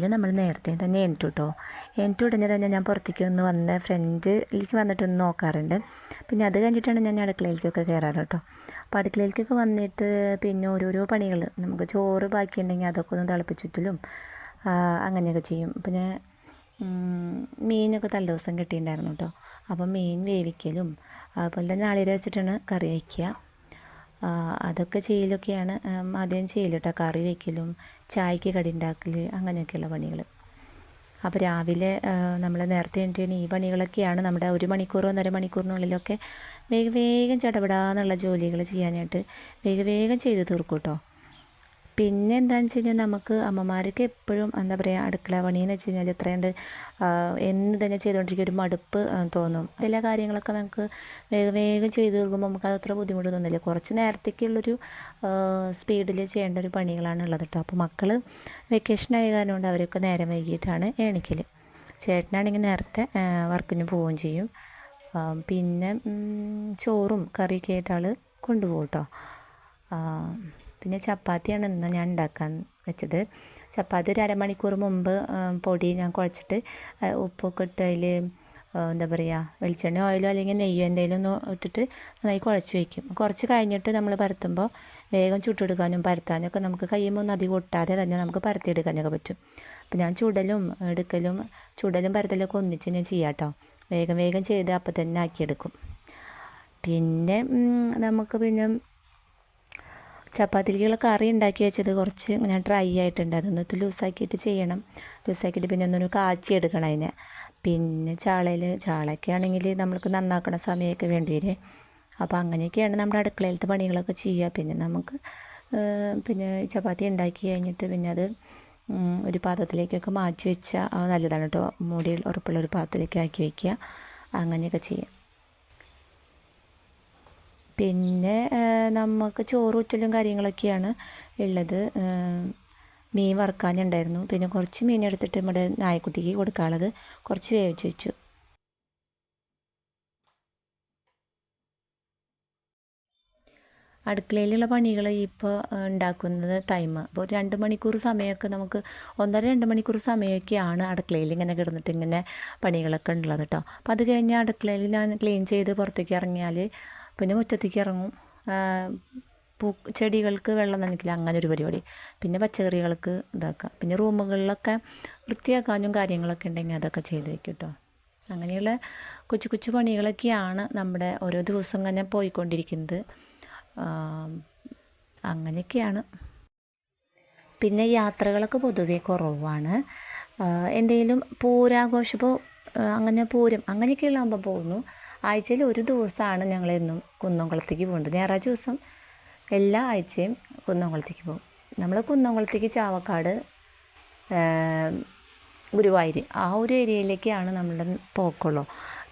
രാവിലെ നമ്മൾ നേരത്തെ തന്നെ എണിറ്റു കേട്ടോ എണീറ്റ് ഉടനെ തന്നെ ഞാൻ പുറത്തേക്ക് ഒന്ന് വന്ന് ഫ്രണ്ടിലേക്ക് വന്നിട്ട് ഒന്ന് നോക്കാറുണ്ട്. പിന്നെ അത് കഴിഞ്ഞിട്ടാണ് ഞാൻ അടുക്കളയിലേക്കൊക്കെ കയറാറ് കേട്ടോ അപ്പോൾ അടുക്കളയിലേക്കൊക്കെ വന്നിട്ട് പിന്നെ ഓരോരോ പണികൾ നമുക്ക് ചോറ് ബാക്കിയുണ്ടെങ്കിൽ അതൊക്കെ ഒന്ന് തിളപ്പിച്ചുറ്റലും അങ്ങനെയൊക്കെ ചെയ്യും. പിന്നെ മീനൊക്കെ തലേ ദിവസം കിട്ടിയിട്ടുണ്ടായിരുന്നു കേട്ടോ അപ്പം മീൻ വേവിക്കലും അതുപോലെ തന്നെ നാളികേരം വെച്ചിട്ടാണ് കറി വയ്ക്കുക അതൊക്കെ ചെയ്യലൊക്കെയാണ്. ആദ്യം ചെയ്യൽ കേട്ടോ കറി വയ്ക്കലും ചായക്ക് കടി ഉണ്ടാക്കൽ അങ്ങനെയൊക്കെയുള്ള പണികൾ അപ്പോൾ രാവിലെ നമ്മൾ നേരത്തെ എണീറ്റ് ഈ പണികളൊക്കെയാണ് നമ്മുടെ ഒരു മണിക്കൂറോ ഒന്നര മണിക്കൂറിനുള്ളിലൊക്കെ വേഗം വേഗം ചടപടാന്നുള്ള ജോലികൾ ചെയ്യാനായിട്ട് വേഗം വേഗം ചെയ്ത് തീർക്കും കേട്ടോ പിന്നെ എന്താണെന്ന് വെച്ച് കഴിഞ്ഞാൽ നമുക്ക് അമ്മമാർക്ക് എപ്പോഴും എന്താ പറയുക അടുക്കള പണിയെന്ന് വെച്ച് കഴിഞ്ഞാൽ എത്രയുണ്ട് എന്ന് തന്നെ ചെയ്തുകൊണ്ടിരിക്കുക ഒരു മടുപ്പ് തോന്നും. എല്ലാ കാര്യങ്ങളൊക്കെ നമുക്ക് വേഗം വേഗം ചെയ്ത് തീർക്കുമ്പോൾ നമുക്ക് അത് അത്ര ബുദ്ധിമുട്ട് തോന്നില്ല. കുറച്ച് നേരത്തേക്കുള്ളൊരു സ്പീഡിൽ ചെയ്യേണ്ട ഒരു പണികളാണ് ഉള്ളത് കേട്ടോ അപ്പോൾ മക്കൾ വെക്കേഷൻ ആയ കാരണം കൊണ്ട് അവരൊക്കെ നേരം വൈകിട്ടാണ് എണിക്കൽ ചേട്ടനാണെങ്കിൽ നേരത്തെ വർക്കിന് പോവുകയും ചെയ്യും. പിന്നെ ചോറും കറിയൊക്കെ ആയിട്ട് ആൾ കൊണ്ടുപോകും കേട്ടോ പിന്നെ ചപ്പാത്തിയാണ് ഇന്ന് ഞാൻ ഉണ്ടാക്കാൻ വെച്ചത്. ചപ്പാത്തി ഒരു അരമണിക്കൂർ മുമ്പ് പൊടി ഞാൻ കുഴച്ചിട്ട് ഉപ്പൊക്കെ ഇട്ട് അതിൽ എന്താ പറയുക വെളിച്ചെണ്ണ ഓയിലോ അല്ലെങ്കിൽ നെയ്യോ എന്തെങ്കിലും ഒന്ന് ഇട്ടിട്ട് നന്നായി കുഴച്ച് വയ്ക്കും. കുറച്ച് കഴിഞ്ഞിട്ട് നമ്മൾ പരത്തുമ്പോൾ വേഗം ചുട്ടെടുക്കാനും പരത്താനും ഒക്കെ നമുക്ക് കയ്യുമ്പോൾ ഒന്നും അധികം ഒട്ടാതെ തന്നെ നമുക്ക് പരത്തിയെടുക്കാനൊക്കെ പറ്റും. അപ്പോൾ ഞാൻ ചുടലും എടുക്കലും ചുടലും പരത്തലൊക്കെ ഒന്നിച്ച് ഞാൻ ചെയ്യാം കേട്ടോ വേഗം വേഗം ചെയ്ത് അപ്പം തന്നെ ആക്കിയെടുക്കും. പിന്നെ നമുക്ക് പിന്നെ ചപ്പാത്തിക്കുള്ള കറി ഉണ്ടാക്കി വെച്ചത് കുറച്ച് ഞാൻ ഡ്രൈ ആയിട്ടുണ്ട്. അതൊന്ന് ലൂസാക്കിയിട്ട് ചെയ്യണം. ലൂസാക്കിയിട്ട് പിന്നെ ഒന്നൊരു കാച്ചി എടുക്കണം അതിനെ. പിന്നെ ചാളയിൽ ചാളയൊക്കെ ആണെങ്കിൽ നമ്മൾക്ക് നന്നാക്കണ സമയമൊക്കെ വേണ്ടി വരും. അപ്പോൾ അങ്ങനെയൊക്കെയാണ് നമ്മുടെ അടുക്കളയിലത്തെ പണികളൊക്കെ ചെയ്യുക. പിന്നെ നമുക്ക് പിന്നെ ചപ്പാത്തി ഉണ്ടാക്കി കഴിഞ്ഞിട്ട് പിന്നെ അത് ഒരു പാത്രത്തിലേക്കൊക്കെ മാറ്റി വെച്ചാൽ നല്ലതാണ് കേട്ടോ. മൂടി ഉറപ്പുള്ള ഒരു പാത്രത്തിലേക്ക് ആക്കി വയ്ക്കുക അങ്ങനെയൊക്കെ ചെയ്യാം. പിന്നെ നമുക്ക് ചോറ് ചോറൂറ്റലും കാര്യങ്ങളൊക്കെയാണ് ഉള്ളത്. മീൻ വറുക്കാനുണ്ടായിരുന്നു. പിന്നെ കുറച്ച് മീൻ എടുത്തിട്ട് നമ്മുടെ നായക്കുട്ടിക്ക് കൊടുക്കാനുള്ളത് കുറച്ച് വേവിച്ച് വെച്ചു. അടുക്കളയിലുള്ള പണികൾ ഇപ്പോൾ ഉണ്ടാക്കുന്നത് ടൈം. അപ്പോൾ രണ്ട് മണിക്കൂർ സമയമൊക്കെ നമുക്ക് ഒന്നര രണ്ട് മണിക്കൂർ സമയമൊക്കെയാണ് അടുക്കളയിൽ ഇങ്ങനെ കിടന്നിട്ട് ഇങ്ങനെ പണികളൊക്കെ ഉള്ളത് കേട്ടോ അപ്പോൾ അത് കഴിഞ്ഞ് അടുക്കളയിൽ ഞാൻ ക്ലീൻ ചെയ്ത് പുറത്തേക്ക് ഇറങ്ങിയാൽ പിന്നെ മുറ്റത്തേക്ക് ഇറങ്ങും. പൂ ചെടികൾക്ക് വെള്ളം നനയ്ക്കില്ല അങ്ങനെ ഒരു പരിപാടി. പിന്നെ പച്ചക്കറികൾക്ക് ഇതാക്കുക പിന്നെ റൂമുകളിലൊക്കെ വൃത്തിയാക്കാനും കാര്യങ്ങളൊക്കെ ഉണ്ടെങ്കിൽ അതൊക്കെ ചെയ്ത് വെക്കും കേട്ടോ അങ്ങനെയുള്ള കൊച്ചു കൊച്ചു പണികളൊക്കെയാണ് നമ്മുടെ ഓരോ ദിവസം അങ്ങനെ പോയിക്കൊണ്ടിരിക്കുന്നത്. അങ്ങനെയൊക്കെയാണ്. പിന്നെ യാത്രകളൊക്കെ പൊതുവേ കുറവാണ്. എന്തെങ്കിലും പൂരാഘോഷപ്പോൾ അങ്ങനെ പൂരം അങ്ങനെയൊക്കെയുള്ള ആകുമ്പോൾ പോകുന്നു. ആഴ്ചയിൽ ഒരു ദിവസമാണ് ഞങ്ങളെന്നും കുന്നംകുളത്തേക്ക് പോകുന്നത്. ഞായറാഴ്ച ദിവസം എല്ലാ ആഴ്ചയും കുന്നംകുളത്തേക്ക് പോകും. നമ്മൾ കുന്നംകുളത്തേക്ക് ചാവക്കാട് ഗുരുവായൂർ ആ ഒരു ഏരിയയിലേക്കാണ് നമ്മളുടെ പോക്കുള്ളൂ.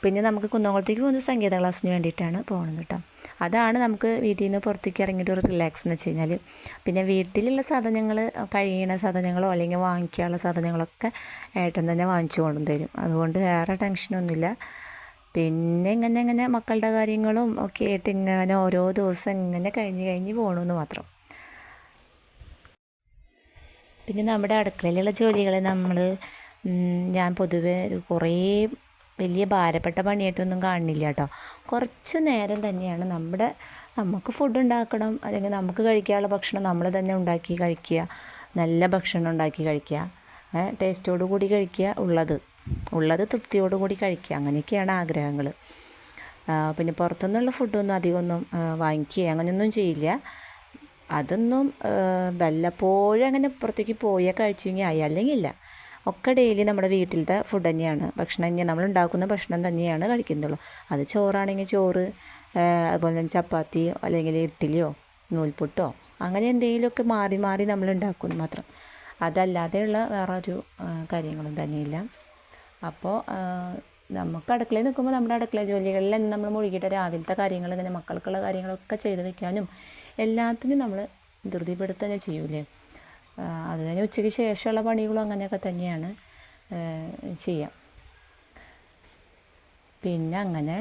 പിന്നെ നമുക്ക് കുന്നംകുളത്തേക്ക് പോകുന്നത് സംഗീത ക്ലാസ്സിന് വേണ്ടിയിട്ടാണ് പോകുന്നത് കേട്ടോ. അതാണ് നമുക്ക് വീട്ടിൽ നിന്ന് പുറത്തേക്ക് ഇറങ്ങിയിട്ട് ഒരു റിലാക്സ് എന്ന് വെച്ച് കഴിഞ്ഞാൽ പിന്നെ വീട്ടിലുള്ള സാധനങ്ങൾ കഴിയുന്ന സാധനങ്ങളോ അല്ലെങ്കിൽ വാങ്ങിക്കാനുള്ള സാധനങ്ങളൊക്കെ ഏട്ടൻ തന്നെ വാങ്ങിച്ചു കൊണ്ടു തരും അതുകൊണ്ട് വേറെ ടെൻഷനൊന്നുമില്ല പിന്നെ ഇങ്ങനെ ഇങ്ങനെ മക്കളുടെ കാര്യങ്ങളും ഒക്കെ ആയിട്ട് ഇങ്ങനെ ഓരോ ദിവസം ഇങ്ങനെ കഴിഞ്ഞ് കഴിഞ്ഞ് പോകണമെന്ന് മാത്രം. പിന്നെ നമ്മുടെ അടുക്കളയിലുള്ള ജോലികളെ നമ്മൾ ഞാൻ പൊതുവെ കുറേ വലിയ ഭാരപ്പെട്ട പണിയായിട്ടൊന്നും കാണുന്നില്ല കേട്ടോ. കുറച്ച് നേരം തന്നെയാണ് നമ്മുടെ നമുക്ക് ഫുഡ് ഉണ്ടാക്കണം അല്ലെങ്കിൽ നമുക്ക് കഴിക്കാനുള്ള ഭക്ഷണം നമ്മൾ തന്നെ ഉണ്ടാക്കി കഴിക്കുക നല്ല ഭക്ഷണം ഉണ്ടാക്കി കഴിക്കുക ടേസ്റ്റോടു കൂടി കഴിക്കുക ഉള്ളത്. ഉള്ളത് തൃപ്തിയോടുകൂടി കഴിക്കുക. അങ്ങനെയൊക്കെയാണ് ആഗ്രഹങ്ങൾ പിന്നെ പുറത്തുനിന്നുള്ള ഫുഡൊന്നും അധികമൊന്നും വാങ്ങിക്കുക അങ്ങനെയൊന്നും ചെയ്യില്ല. അതൊന്നും വല്ലപ്പോഴും അങ്ങനെ പുറത്തേക്ക് പോയാൽ കഴിച്ചെങ്കിൽ ആയി. അല്ലെങ്കിൽ ഇല്ല. ഒക്കെ ഡെയിലി നമ്മുടെ വീട്ടിലത്തെ ഫുഡ് തന്നെയാണ്. ഭക്ഷണം തന്നെയാണ് നമ്മൾ ഉണ്ടാക്കുന്ന ഭക്ഷണം തന്നെയാണ് കഴിക്കുന്നുള്ളൂ. അത് ചോറാണെങ്കിൽ ചോറ് അതുപോലെ തന്നെ ചപ്പാത്തി അല്ലെങ്കിൽ ഇഡ്ഡലിയോ നൂൽപുട്ടോ അങ്ങനെ എന്തെങ്കിലുമൊക്കെ മാറി മാറി നമ്മൾ ഉണ്ടാക്കുന്നു മാത്രം. അതല്ലാതെയുള്ള വേറെ ഒരു ആ, കാര്യങ്ങളും തന്നെയില്ല. അപ്പോൾ നമുക്ക് അടുക്കളയിൽ നിൽക്കുമ്പോൾ നമ്മുടെ അടുക്കള ജോലികളിൽ തന്നെ നമ്മൾ മുഴുകിയിട്ട് രാവിലത്തെ കാര്യങ്ങൾ ഇങ്ങനെ മക്കൾക്കുള്ള കാര്യങ്ങളൊക്കെ ചെയ്ത് വെക്കാനും എല്ലാത്തിനും നമ്മൾ ധൃതിപ്പെടുത്തുക തന്നെ ചെയ്യൂലേ അത് തന്നെ ഉച്ചയ്ക്ക് ശേഷമുള്ള പണികളും അങ്ങനെയൊക്കെ തന്നെയാണ് ചെയ്യാം. പിന്നെ അങ്ങനെ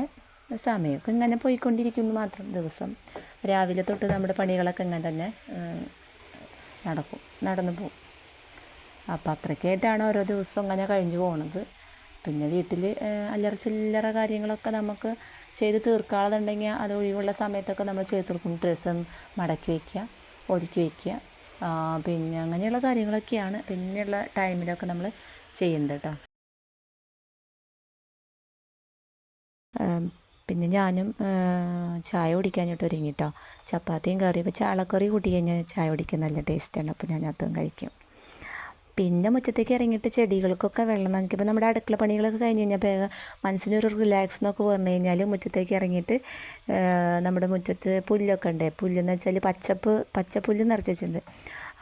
സമയമൊക്കെ ഇങ്ങനെ പോയിക്കൊണ്ടിരിക്കുന്നു മാത്രം. ദിവസം രാവിലെ തൊട്ട് നമ്മുടെ പണികളൊക്കെ ഇങ്ങനെ തന്നെ നടക്കും നടന്നു പോകും. അപ്പോൾ അത്രയ്ക്കായിട്ടാണ് ഓരോ ദിവസവും അങ്ങനെ കഴിഞ്ഞു പോണത്. പിന്നെ വീട്ടിൽ അല്ലറ ചില്ലറ കാര്യങ്ങളൊക്കെ നമുക്ക് ചെയ്ത് തീർക്കാനുണ്ടെങ്കിൽ അത് ഒഴിവുള്ള സമയത്തൊക്കെ നമ്മൾ ചെയ്ത് തീർക്കും. ഡ്രസ്സ് മടക്കി വയ്ക്കുക ഒതുക്കി വയ്ക്കുക പിന്നെ അങ്ങനെയുള്ള കാര്യങ്ങളൊക്കെയാണ് പിന്നെയുള്ള ടൈമിലൊക്കെ നമ്മൾ ചെയ്യുന്നത് കേട്ടോ. പിന്നെ ഞാനും ചായ കുടിക്കാനായിട്ട് ഒരുങ്ങിട്ടോ ചപ്പാത്തിയും കറിയും ഇപ്പോൾ ചാളക്കറി കൂട്ടി കഴിഞ്ഞാൽ ചായ കുടിക്കാൻ നല്ല ടേസ്റ്റാണ് അപ്പോൾ ഞാൻ അതും കഴിക്കും. പിന്നെ മുറ്റത്തേക്ക് ഇറങ്ങിയിട്ട് ചെടികൾക്കൊക്കെ വെള്ളം നനയ്ക്കുമ്പോൾ നമ്മുടെ അടുക്കള പണികളൊക്കെ കഴിഞ്ഞ് കഴിഞ്ഞാൽ വേഗം മനസ്സിനൊരു റിലാക്സ് എന്നൊക്കെ പറഞ്ഞു കഴിഞ്ഞാൽ മുറ്റത്തേക്ക് ഇറങ്ങിയിട്ട് നമ്മുടെ മുറ്റത്ത് പുല്ലൊക്കെ ഉണ്ട്. പുല്ലെന്ന് വെച്ചാൽ പച്ചപ്പ് പച്ചപ്പുല്ല് നിറച്ച് വെച്ചിട്ടുണ്ട്.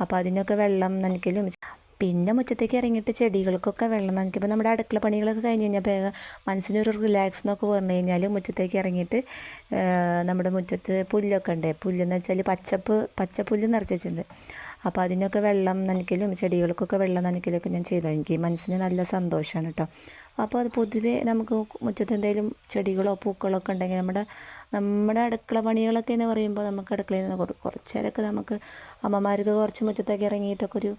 അപ്പോൾ അതിനൊക്കെ വെള്ളം നനയ്ക്കലും പിന്നെ മുറ്റത്തേക്ക് ഇറങ്ങിയിട്ട് ചെടികൾക്കൊക്കെ വെള്ളം നനയ്ക്കുമ്പോൾ നമ്മുടെ അടുക്കള പണികളൊക്കെ കഴിഞ്ഞ് കഴിഞ്ഞാൽ വേഗം മനസ്സിനൊരു റിലാക്സ് എന്നൊക്കെ പറഞ്ഞു കഴിഞ്ഞാൽ മുറ്റത്തേക്ക് ഇറങ്ങിയിട്ട് നമ്മുടെ മുറ്റത്ത് പുല്ലൊക്കെ ഉണ്ട്. പുല്ലെന്ന് വെച്ചാൽ പച്ചപ്പ് പച്ചപ്പുല്ല് നിറച്ച് വെച്ചിട്ടുണ്ട്. അപ്പോൾ അതിനൊക്കെ വെള്ളം നനയ്ക്കലും ചെടികൾക്കൊക്കെ വെള്ളം നനയ്ക്കലൊക്കെ ഞാൻ ചെയ്തു. എനിക്ക് മനസ്സിന് നല്ല സന്തോഷമാണ് കേട്ടോ. അപ്പോൾ അത് പൊതുവേ നമുക്ക് മുറ്റത്ത് എന്തെങ്കിലും ചെടികളോ പൂക്കളോ ഒക്കെ ഉണ്ടെങ്കിൽ നമ്മുടെ നമ്മുടെ അടുക്കള പണികളൊക്കെ എന്ന് പറയുമ്പോൾ നമുക്ക് അടുക്കളയിൽ നിന്ന് കുറച്ചേരൊക്കെ നമുക്ക് അമ്മമാർക്ക് കുറച്ച് മുറ്റത്തേക്ക് ഇറങ്ങിയിട്ടൊക്കെ ഒരു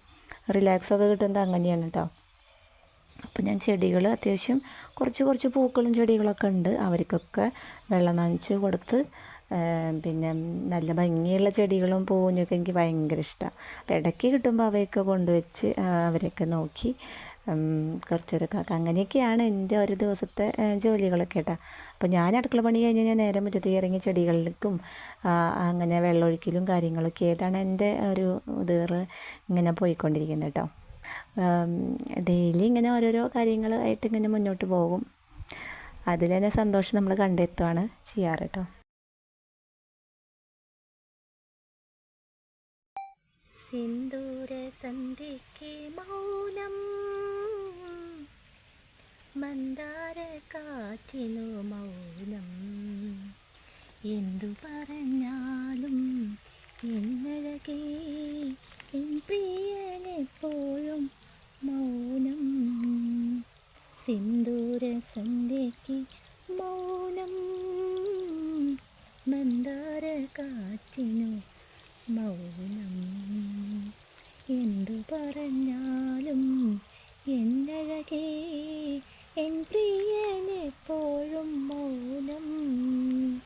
റിലാക്സ് ഒക്കെ കിട്ടുന്നത് അങ്ങനെയാണ് കേട്ടോ അപ്പോൾ ഞാൻ ചെടികൾ അത്യാവശ്യം കുറച്ച് കുറച്ച് പൂക്കളും ചെടികളൊക്കെ ഉണ്ട്. അവർക്കൊക്കെ വെള്ളം നനച്ച് കൊടുത്ത് പിന്നെ നല്ല ഭംഗിയുള്ള ചെടികളും പൂവിനൊക്കെ എനിക്ക് ഭയങ്കര ഇഷ്ടമാണ് ഇടയ്ക്ക് കിട്ടുമ്പോൾ അവയൊക്കെ കൊണ്ടുവച്ച് അവരെയൊക്കെ നോക്കി ഉം, കുറച്ചൊരൊക്കെ ആക്കാം അങ്ങനെയൊക്കെയാണ് എന്റെ ഒരു ദിവസത്തെ ജോലികളൊക്കെ കേട്ടോ അപ്പോൾ ഞാൻ അടുക്കള പണി കഴിഞ്ഞ് ഞാൻ നേരെ മുറ്റത്തേക്ക് ഇറങ്ങി ചെടികളിലേക്കും അങ്ങനെ വെള്ളമൊഴിക്കലും കാര്യങ്ങളൊക്കെ ആയിട്ടാണ് എന്റെ ഒരു ഇത് ഇങ്ങനെ പോയിക്കൊണ്ടിരിക്കുന്നത് കേട്ടോ ഡെയിലി ഇങ്ങനെ ഓരോരോ കാര്യങ്ങളായിട്ട് ഇങ്ങനെ മുന്നോട്ട് പോകും. അതിൽ തന്നെ സന്തോഷം നമ്മൾ കണ്ടെത്തുകയാണ് ചെയ്യാറ് കേട്ടോ സിന്ദൂര സന്ധ്യയ്ക്ക് മൗനം മന്ദാര കാറ്റിനു മൗനം. എന്തു പറഞ്ഞാലും എന്നഴകേ പ്രിയനെപ്പോഴും മൗനം. സിന്ദൂര സന്ധ്യയ്ക്ക് മൗനം. മന്ദാര കാറ്റിനു മൗനം. എന്തു പറഞ്ഞാലും എന്നഴകേ എൻ പ്രിയ